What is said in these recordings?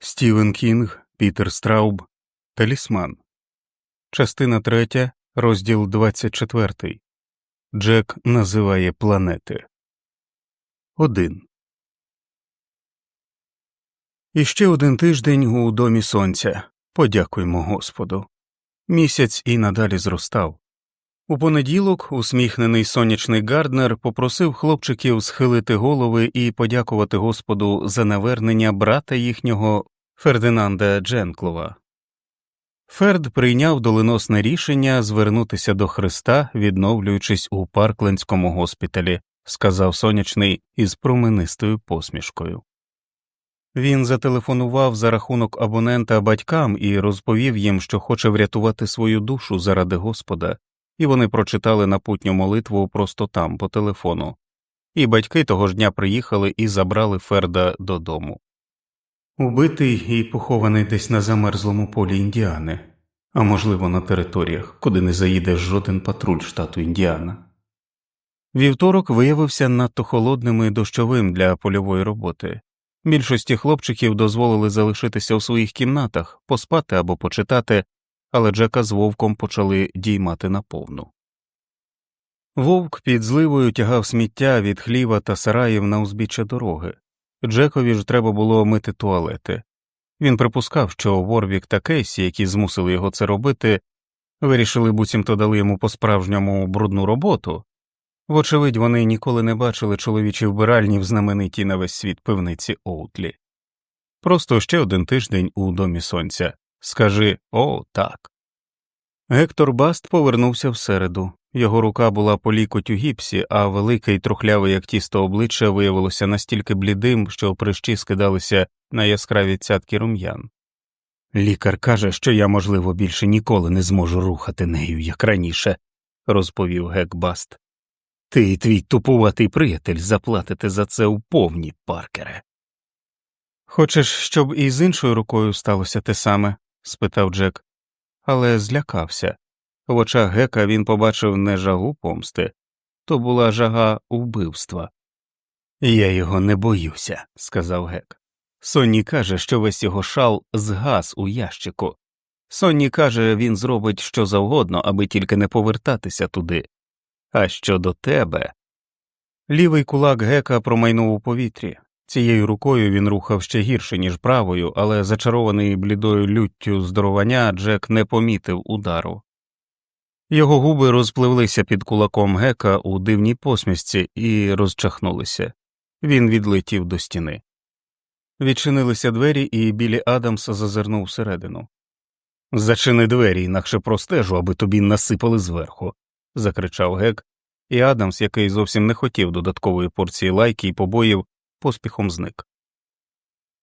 Стівен Кінг, Пітер Страуб, Талісман, Частина 3, розділ 24. Джек називає планети. 1. Іще один тиждень у домі сонця. Подякуймо Господу. Місяць і надалі зростав. У понеділок усміхнений сонячний Гарднер попросив хлопчиків схилити голови і подякувати Господу за навернення брата їхнього Фердинанда Дженклова. Ферд прийняв доленосне рішення звернутися до Христа, відновлюючись у Парклендському госпіталі, сказав сонячний із променистою посмішкою. Він зателефонував за рахунок абонента батькам і розповів їм, що хоче врятувати свою душу заради Господа, і вони прочитали напутню молитву просто там, по телефону, і батьки того ж дня приїхали і забрали Ферда додому. Убитий і похований десь на замерзлому полі Індіани, а можливо на територіях, куди не заїде жоден патруль штату Індіана. Вівторок виявився надто холодним і дощовим для польової роботи. Більшості хлопчиків дозволили залишитися у своїх кімнатах, поспати або почитати, але Джека з вовком почали діймати наповну. Вовк під зливою тягав сміття від хліва та сараїв на узбіччя дороги. Джекові ж треба було мити туалети. Він припускав, що Ворвік та Кейсі, які змусили його це робити, вирішили буцімто дали йому по справжньому брудну роботу. Вочевидь, вони ніколи не бачили чоловічі вбиральні в знаменитій на весь світ пивниці Оутлі. Просто ще один тиждень у домі сонця. Скажи о, так. Гектор Баст повернувся всереду. Його рука була по лікоть у гіпсі, а велике й трухляве, як тісто обличчя, виявилося настільки блідим, що прищі скидалися на яскраві цятки рум'ян. Лікар каже, що я, можливо, більше ніколи не зможу рухати нею, як раніше, розповів Гек Баст. Ти і твій тупуватий приятель заплатите за це у повні, паркере. Хочеш, щоб і з іншою рукою сталося те саме? Спитав Джек, але злякався. В очах гека він побачив не жагу помсти, то була жага вбивства. Я його не боюся, сказав гек. Сонні каже, що весь його шал згас у ящику. Сонні каже, він зробить що завгодно, аби тільки не повертатися туди. А щодо тебе. Лівий кулак гека промайнув у повітрі. Цією рукою він рухав ще гірше, ніж правою, але зачарований блідою люттю здоровання Джек не помітив удару. Його губи розпливлися під кулаком гека у дивній посмішці і розчахнулися. Він відлетів до стіни. Відчинилися двері, і білі Адамс зазирнув всередину. Зачини двері, інакше простежу, аби тобі насипали зверху. закричав гек, і Адамс, який зовсім не хотів додаткової порції лайки і побоїв, поспіхом зник.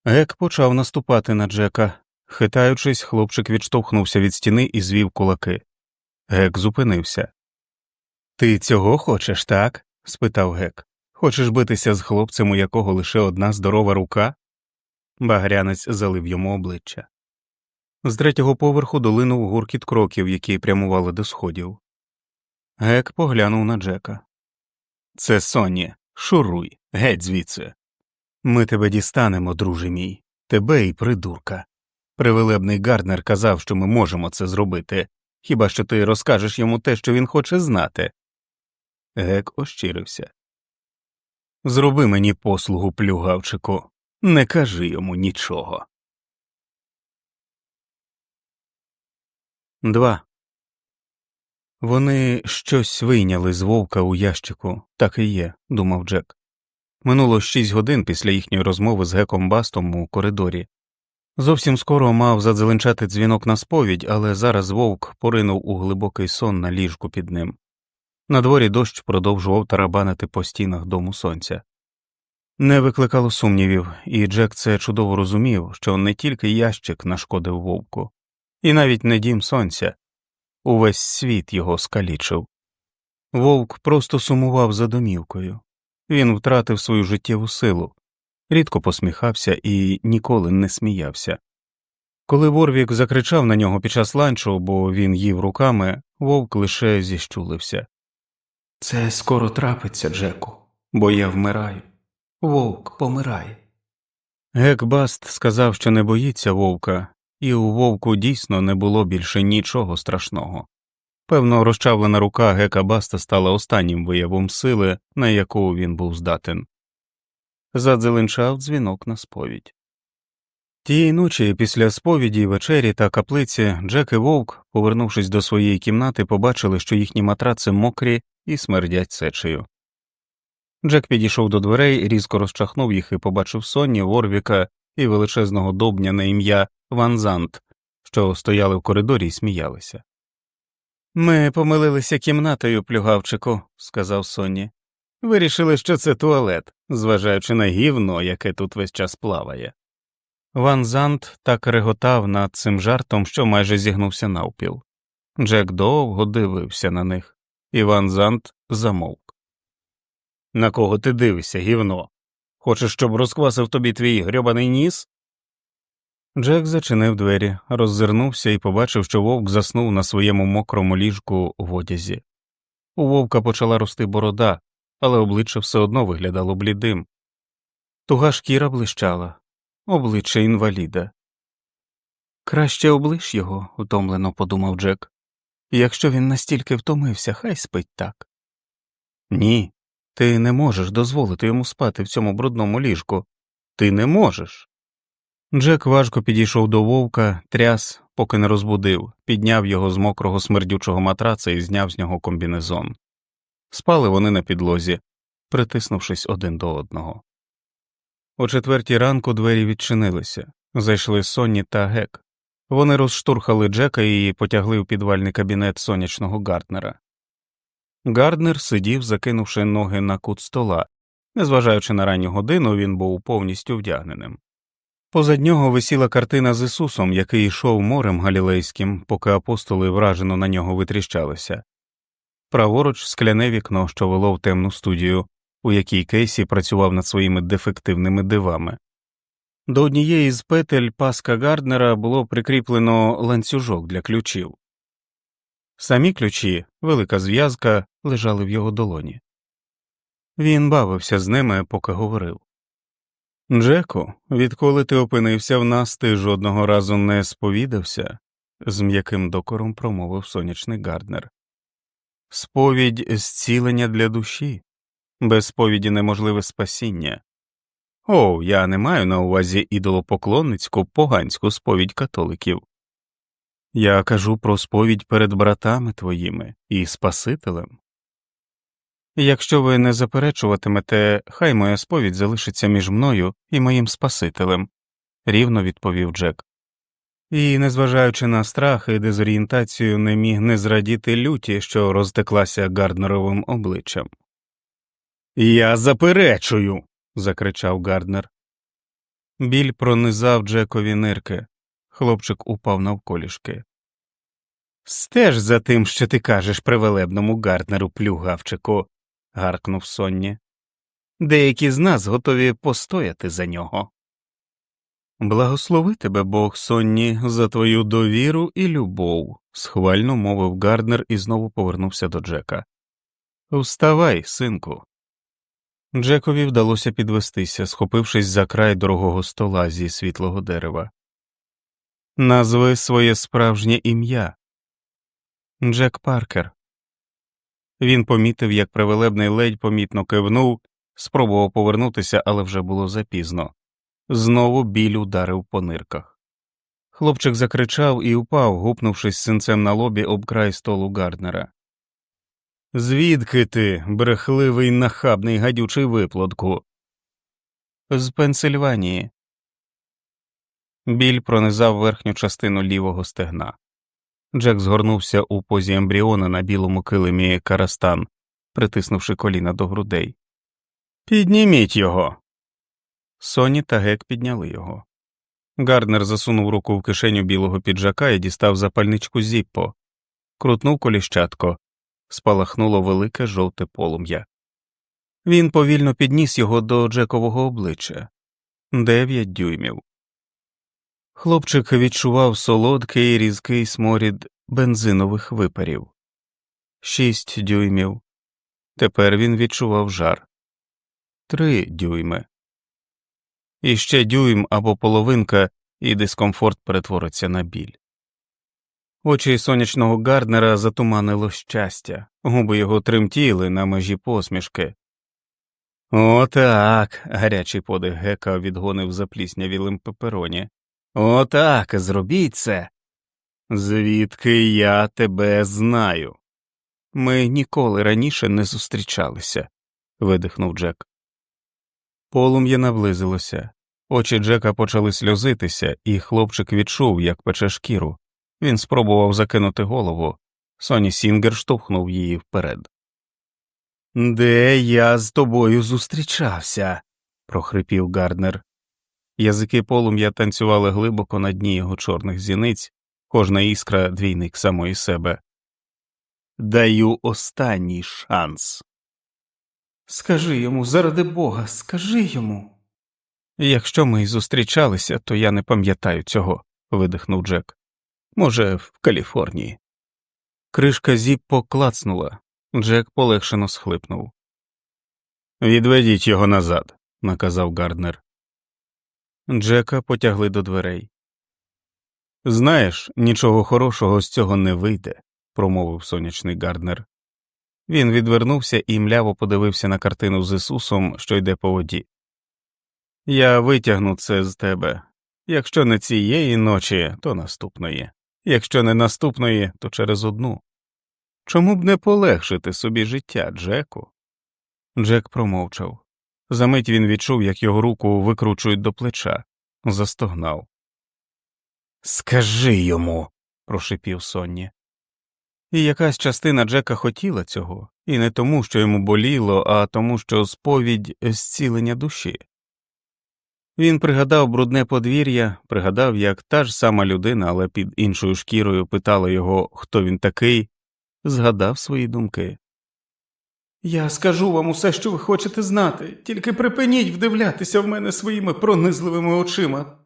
Гек почав наступати на Джека. Хитаючись, хлопчик відштовхнувся від стіни і звів кулаки. Гек зупинився. Ти цього хочеш, так? спитав гек. Хочеш битися з хлопцем, у якого лише одна здорова рука? Багрянець залив йому обличчя. З третього поверху долинув гуркіт кроків, які прямували до сходів. Гек поглянув на Джека. Це Соні, шуруй, геть звідси. Ми тебе дістанемо, друже мій, тебе і придурка. Привелебний Гарднер казав, що ми можемо це зробити, хіба що ти розкажеш йому те, що він хоче знати. Гек ощирився. Зроби мені послугу, плюгавчику, не кажи йому нічого. Два. Вони щось вийняли з вовка у ящику, так і є, думав Джек. Минуло шість годин після їхньої розмови з геком Бастом у коридорі. Зовсім скоро мав задзеленчати дзвінок на сповідь, але зараз вовк поринув у глибокий сон на ліжку під ним. На дворі дощ продовжував тарабанити по стінах дому сонця. Не викликало сумнівів, і Джек це чудово розумів, що не тільки ящик нашкодив вовку, і навіть не дім сонця, увесь світ його скалічив. Вовк просто сумував за домівкою, він втратив свою життєву силу, рідко посміхався і ніколи не сміявся. Коли Ворвік закричав на нього під час ланчу, бо він їв руками, вовк лише зіщулився. Це скоро трапиться, Джеку, бо я вмираю. Вовк помирає. Гек Баст сказав, що не боїться вовка, і у вовку дійсно не було більше нічого страшного. Певно, розчавлена рука Гека Баста стала останнім виявом сили, на яку він був здатен. Задзеленчав дзвінок на сповідь. Тієї ночі, після сповіді, вечері та каплиці, Джек і вовк, повернувшись до своєї кімнати, побачили, що їхні матраци мокрі і смердять сечею. Джек підійшов до дверей, різко розчахнув їх і побачив Сонні, Ворвіка і величезного добня на ім'я Ванзант, що стояли в коридорі і сміялися. Ми помилилися кімнатою, плюгавчику, сказав Сонні. Вирішили, що це туалет, зважаючи на гівно, яке тут весь час плаває. Ван Зант так реготав над цим жартом, що майже зігнувся навпіл. Джек довго дивився на них, і Ван Зант замовк. На кого ти дивишся, гівно? Хочеш, щоб розквасив тобі твій грьобаний ніс? Джек зачинив двері, роззирнувся і побачив, що вовк заснув на своєму мокрому ліжку в одязі. У вовка почала рости борода, але обличчя все одно виглядало блідим. Туга шкіра блищала, обличчя інваліда. Краще облиш його, утомлено подумав Джек. Якщо він настільки втомився, хай спить так. Ні, ти не можеш дозволити йому спати в цьому брудному ліжку. Ти не можеш. Джек важко підійшов до вовка, тряс, поки не розбудив, підняв його з мокрого смердючого матраца і зняв з нього комбінезон. Спали вони на підлозі, притиснувшись один до одного. О четвертій ранку двері відчинилися, зайшли Сонні та Гек. Вони розштурхали Джека і потягли у підвальний кабінет сонячного Гарднера. Гарднер сидів, закинувши ноги на кут стола. Незважаючи на ранню годину, він був повністю вдягненим. Позад нього висіла картина з Ісусом, який йшов морем галілейським, поки апостоли вражено на нього витріщалися. Праворуч скляне вікно, що вело в темну студію, у якій Кейсі працював над своїми дефективними дивами. До однієї з петель паска Гарднера було прикріплено ланцюжок для ключів. Самі ключі, велика зв'язка, лежали в його долоні. Він бавився з ними, поки говорив. Джеку, відколи ти опинився в нас, ти жодного разу не сповідався, з м'яким докором промовив сонячний Гарднер. Сповідь зцілення для душі, без сповіді неможливе спасіння. О, я не маю на увазі ідолопоклонницьку поганську сповідь католиків. Я кажу про сповідь перед братами твоїми і Спасителем. Якщо ви не заперечуватимете, хай моя сповідь залишиться між мною і моїм Спасителем, рівно відповів Джек. І, незважаючи на страх і дезорієнтацію, не міг не зрадіти люті, що розтеклася Гарднеровим обличчям. Я заперечую. закричав Гарднер. Біль пронизав Джекові нирки. Хлопчик упав навколішки. Стеж за тим, що ти кажеш привелебному Гарднеру плюгавчику, гаркнув Сонні. Деякі з нас готові постояти за нього. Благослови тебе Бог, Сонні, за твою довіру і любов, схвально мовив Гарднер і знову повернувся до Джека. Вставай, синку. Джекові вдалося підвестися, схопившись за край дорогого стола зі світлого дерева. Назви своє справжнє ім'я. Джек Паркер. Він помітив, як привелебний ледь помітно кивнув, спробував повернутися, але вже було запізно. Знову біль ударив по нирках. Хлопчик закричав і упав, гупнувшись синцем на лобі об край столу Гарднера. Звідки ти, брехливий нахабний гадючий виплатку? З Пенсильванії. Біль пронизав верхню частину лівого стегна. Джек згорнувся у позі ембріона на білому килимі Карастан, притиснувши коліна до грудей. Підніміть його. Соні та Гек підняли його. Гарднер засунув руку в кишеню білого піджака і дістав запальничку зіппо, крутнув коліщатко, спалахнуло велике жовте полум'я. Він повільно підніс його до Джекового обличчя дев'ять дюймів. Хлопчик відчував солодкий різкий сморід бензинових випарів. Шість дюймів. Тепер він відчував жар. Три дюйми. і ще дюйм або половинка, і дискомфорт перетвориться на біль. Очі сонячного Гарднера затуманило щастя, губи його тремтіли на межі посмішки. Отак. гарячий подих гека відгонив запліснявілим пепероні. Отак, зробіть це. Звідки я тебе знаю? Ми ніколи раніше не зустрічалися, видихнув Джек. Полум'я наблизилося, очі Джека почали сльозитися, і хлопчик відчув, як пече шкіру. Він спробував закинути голову. Соні Сінгер штовхнув її вперед. Де я з тобою зустрічався? прохрипів Гарднер. Язики полум'я танцювали глибоко на дні його чорних зіниць, кожна іскра двійник самої себе. Даю останній шанс. Скажи йому, заради бога, скажи йому. Якщо ми й зустрічалися, то я не пам'ятаю цього, видихнув Джек. Може, в Каліфорнії. Кришка зіппо клацнула. Джек полегшено схлипнув. Відведіть його назад, наказав Гарднер. Джека потягли до дверей. Знаєш, нічого хорошого з цього не вийде, промовив сонячний Гарднер. Він відвернувся і мляво подивився на картину з Ісусом, що йде по воді. Я витягну це з тебе. Якщо не цієї ночі, то наступної, якщо не наступної, то через одну. Чому б не полегшити собі життя, Джеку? Джек промовчав. Замить він відчув, як його руку викручують до плеча, застогнав. Скажи йому, прошипів Сонні. І якась частина Джека хотіла цього, і не тому, що йому боліло, а тому, що сповідь зцілення душі. Він пригадав брудне подвір'я, пригадав, як та ж сама людина, але під іншою шкірою питала його, хто він такий, згадав свої думки. Я скажу вам усе, що ви хочете знати, тільки припиніть вдивлятися в мене своїми пронизливими очима.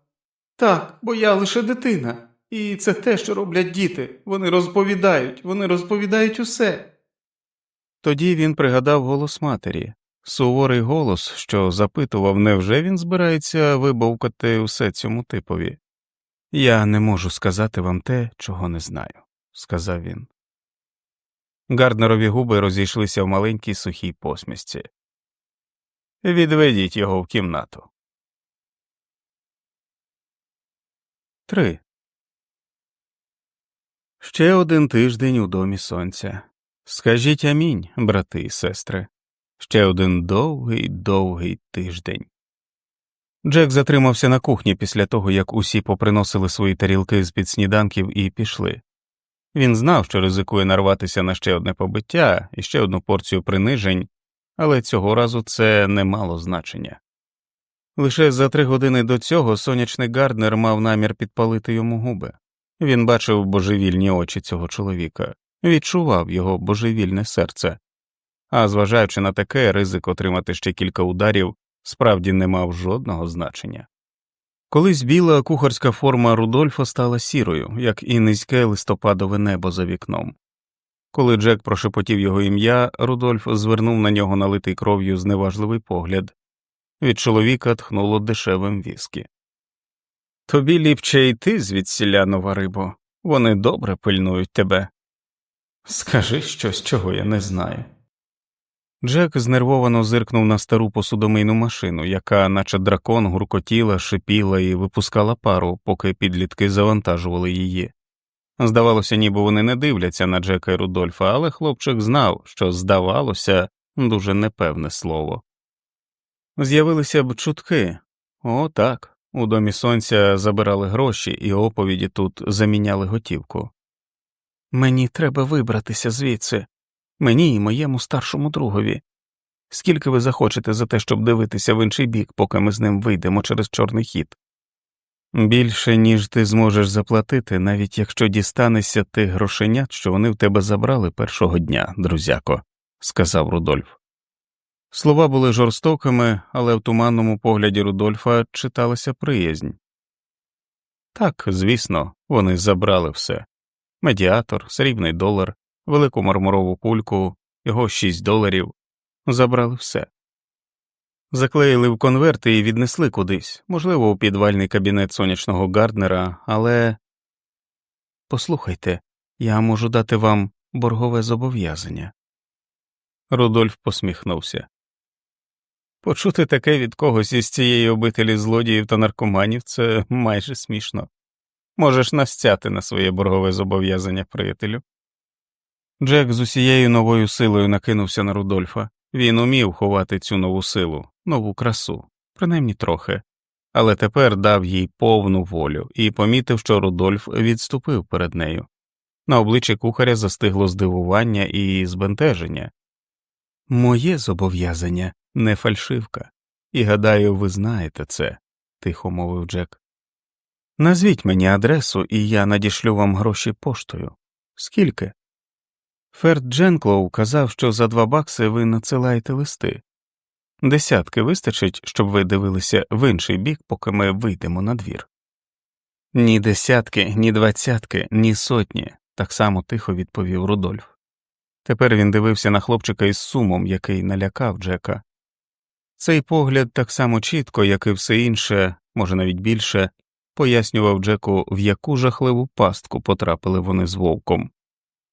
Так, бо я лише дитина, і це те, що роблять діти. Вони розповідають, вони розповідають усе. Тоді він пригадав голос матері, суворий голос, що запитував, невже він збирається вибовкати усе цьому типові. Я не можу сказати вам те, чого не знаю, сказав він. Гарднерові губи розійшлися в маленькій сухій посмішці. Відведіть його в кімнату. 3. Ще один тиждень у домі сонця. Скажіть амінь, брати і сестри. Ще один довгий, довгий тиждень. Джек затримався на кухні після того, як усі поприносили свої тарілки з під сніданків і пішли. Він знав, що ризикує нарватися на ще одне побиття і ще одну порцію принижень, але цього разу це не мало значення. Лише за три години до цього сонячний Гарднер мав намір підпалити йому губи. Він бачив божевільні очі цього чоловіка, відчував його божевільне серце, а зважаючи на таке, ризик отримати ще кілька ударів справді не мав жодного значення. Колись біла кухарська форма Рудольфа стала сірою, як і низьке листопадове небо за вікном. Коли Джек прошепотів його ім'я, Рудольф звернув на нього налитий кров'ю зневажливий погляд. Від чоловіка тхнуло дешевим віскі. Тобі ліпче йти звідсіля, нова рибо, вони добре пильнують тебе. Скажи щось, чого я не знаю. Джек знервовано зиркнув на стару посудомийну машину, яка, наче дракон, гуркотіла, шипіла і випускала пару, поки підлітки завантажували її. Здавалося, ніби вони не дивляться на Джека і Рудольфа, але хлопчик знав, що здавалося дуже непевне слово. З'явилися б чутки о, так, у домі сонця забирали гроші, і оповіді тут заміняли готівку. Мені треба вибратися звідси, мені і моєму старшому другові. Скільки ви захочете за те, щоб дивитися в інший бік, поки ми з ним вийдемо через чорний хід? Більше, ніж ти зможеш заплатити, навіть якщо дістанешся тих грошенят, що вони в тебе забрали першого дня, друзяко, сказав Рудольф. Слова були жорстокими, але в туманному погляді Рудольфа читалася приязнь. Так, звісно, вони забрали все медіатор, срібний долар, велику мармурову кульку, його шість доларів, забрали все. Заклеїли в конверти і віднесли кудись, можливо, у підвальний кабінет сонячного Гарднера, але. Послухайте, я можу дати вам боргове зобов'язання. Рудольф посміхнувся. Почути таке від когось із цієї обителі злодіїв та наркоманів це майже смішно. Можеш настяти на своє боргове зобов'язання, приятелю. Джек з усією новою силою накинувся на Рудольфа. Він умів ховати цю нову силу, нову красу, принаймні трохи, але тепер дав їй повну волю і помітив, що Рудольф відступив перед нею. На обличчі кухаря застигло здивування і збентеження. Моє зобов'язання не фальшивка, і гадаю, ви знаєте це, тихо мовив Джек. Назвіть мені адресу, і я надішлю вам гроші поштою. Скільки? Ферд Дженклоу казав, що за два бакси ви надсилаєте листи. Десятки вистачить, щоб ви дивилися в інший бік, поки ми вийдемо на двір. Ні десятки, ні двадцятки, ні сотні, так само тихо відповів Рудольф. Тепер він дивився на хлопчика із сумом, який налякав Джека. Цей погляд так само чітко, як і все інше, може навіть більше, пояснював Джеку, в яку жахливу пастку потрапили вони з вовком.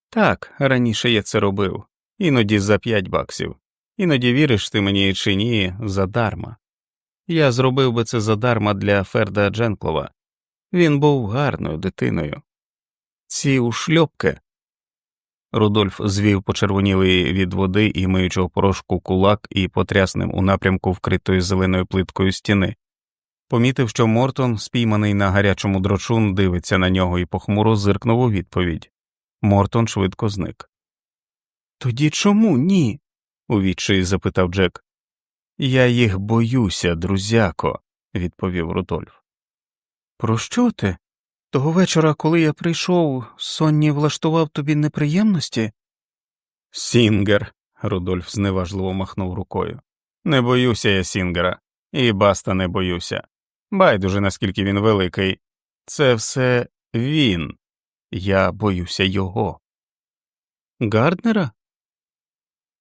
Так, раніше я це робив, іноді за п'ять баксів, іноді віриш ти мені чи ні, задарма. Я зробив би це задарма для Ферда Дженклова. Він був гарною дитиною. Ці ушльопки. Рудольф звів почервонілий від води і миючого порошку кулак і потряс ним у напрямку вкритої зеленою плиткою стіни. Помітив, що Мортон, спійманий на гарячому дрочун, дивиться на нього і похмуро зиркнув у відповідь. Мортон швидко зник. Тоді чому ні? у відчаї запитав Джек. Я їх боюся, друзяко, відповів Рудольф. Про що ти? Того вечора, коли я прийшов, Сонні влаштував тобі неприємності? Сінгер, Рудольф зневажливо махнув рукою. Не боюся я Сінгера, і баста не боюся. Байдуже, наскільки він великий. Це все він. Я боюся його. Гарднера?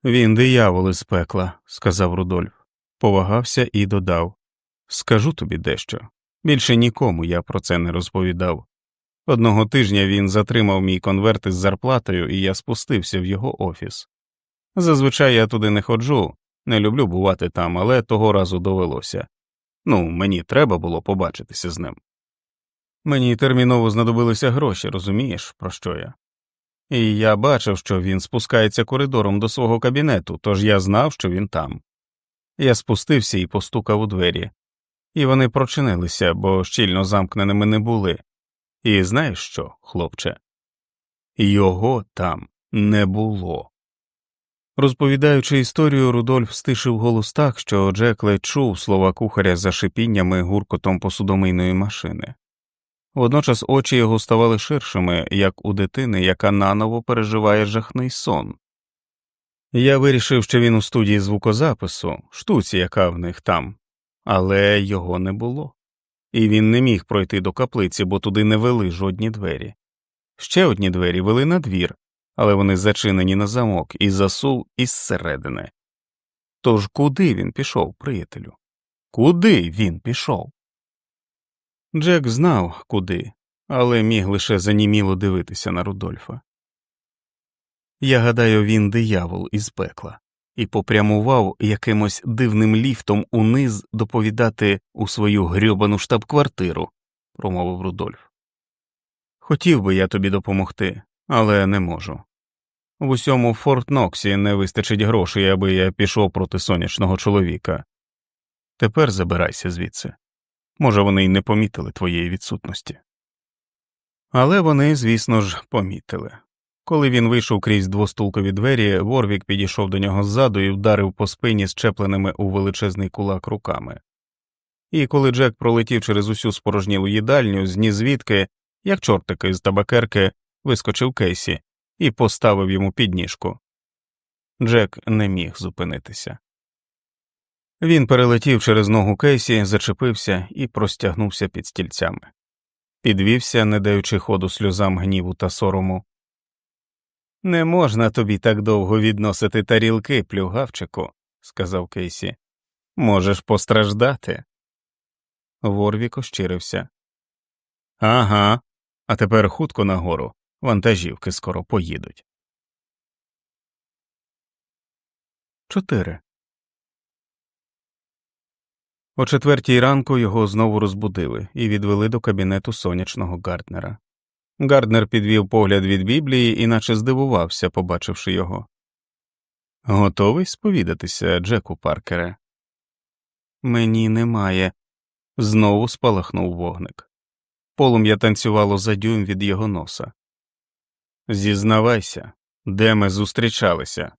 Він диявол із пекла, сказав Рудольф, повагався і додав Скажу тобі дещо. Більше нікому я про це не розповідав. Одного тижня він затримав мій конверт із зарплатою, і я спустився в його офіс. Зазвичай я туди не ходжу, не люблю бувати там, але того разу довелося. Ну, мені треба було побачитися з ним. Мені терміново знадобилися гроші, розумієш, про що я? І я бачив, що він спускається коридором до свого кабінету, тож я знав, що він там. Я спустився і постукав у двері, і вони прочинилися, бо щільно замкненими не були. І знаєш що, хлопче? Його там не було. Розповідаючи історію, Рудольф стишив голос так, що Джек чув слова кухаря за шипіннями гуркотом посудомийної машини. Водночас очі його ставали ширшими, як у дитини, яка наново переживає жахний сон. Я вирішив, що він у студії звукозапису, штуці, яка в них там, але його не було, і він не міг пройти до каплиці, бо туди не вели жодні двері. Ще одні двері вели на двір, але вони зачинені на замок і засув із середини. Тож куди він пішов, приятелю? Куди він пішов? Джек знав, куди, але міг лише заніміло дивитися на Рудольфа. Я гадаю, він диявол із пекла, і попрямував якимось дивним ліфтом униз доповідати у свою грьобану штаб-квартиру, промовив Рудольф. Хотів би я тобі допомогти, але не можу. В усьому Форт Ноксі не вистачить грошей, аби я пішов проти сонячного чоловіка. Тепер забирайся звідси. Може, вони й не помітили твоєї відсутності. Але вони, звісно ж, помітили. Коли він вийшов крізь двостулкові двері, Ворвік підійшов до нього ззаду і вдарив по спині щепленими у величезний кулак руками. І коли Джек пролетів через усю спорожнілу їдальню, з нізвідки, як чортики з табакерки, вискочив Кейсі і поставив йому підніжку. Джек не міг зупинитися. Він перелетів через ногу Кейсі, зачепився і простягнувся під стільцями, підвівся, не даючи ходу сльозам гніву та сорому. Не можна тобі так довго відносити тарілки, плюгавчику, сказав Кейсі. Можеш постраждати. Ворвік ощирився. Ага, а тепер хутко нагору. Вантажівки скоро поїдуть. 4. О четвертій ранку його знову розбудили і відвели до кабінету сонячного Гарднера. Гарднер підвів погляд від Біблії і наче здивувався, побачивши його. Готовий сповідатися, Джеку Паркере? Мені немає. Знову спалахнув вогник. Полум'я танцювало за дюйм від його носа. Зізнавайся, де ми зустрічалися.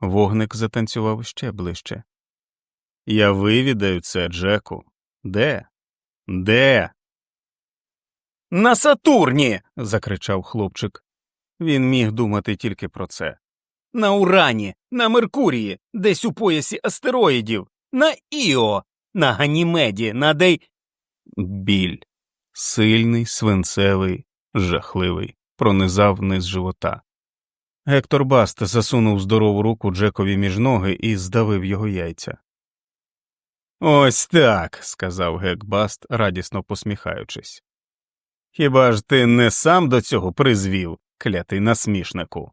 Вогник затанцював ще ближче. Я вивідаю це, Джеку. Де? Де? На Сатурні. закричав хлопчик. Він міг думати тільки про це. На Урані, на Меркурії, десь у поясі астероїдів, на Іо, на Ганімеді, на Дей. Біль. Сильний, свинцевий, жахливий, пронизав низ живота. Гектор Баст засунув здорову руку Джекові між ноги і здавив його яйця. Ось так, сказав Гек Баст, радісно посміхаючись. Хіба ж ти не сам до цього призвів, клятий насмішнику?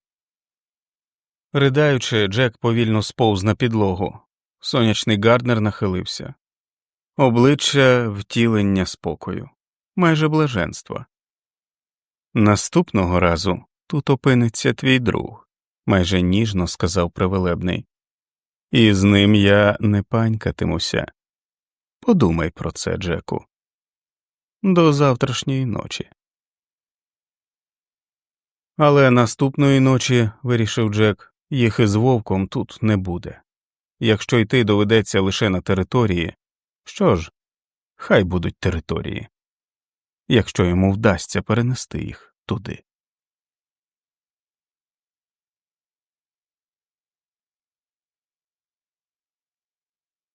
Ридаючи, Джек повільно сповз на підлогу. Сонячний Гарднер нахилився. Обличчя втілення спокою, майже блаженства. Наступного разу тут опиниться твій друг, майже ніжно сказав привелебний, і з ним я не панькатимуся. Подумай про це, Джеку. До завтрашньої ночі. Але наступної ночі, вирішив Джек, їх із вовком тут не буде. Якщо йти доведеться лише на території, що ж, хай будуть території, якщо йому вдасться перенести їх туди.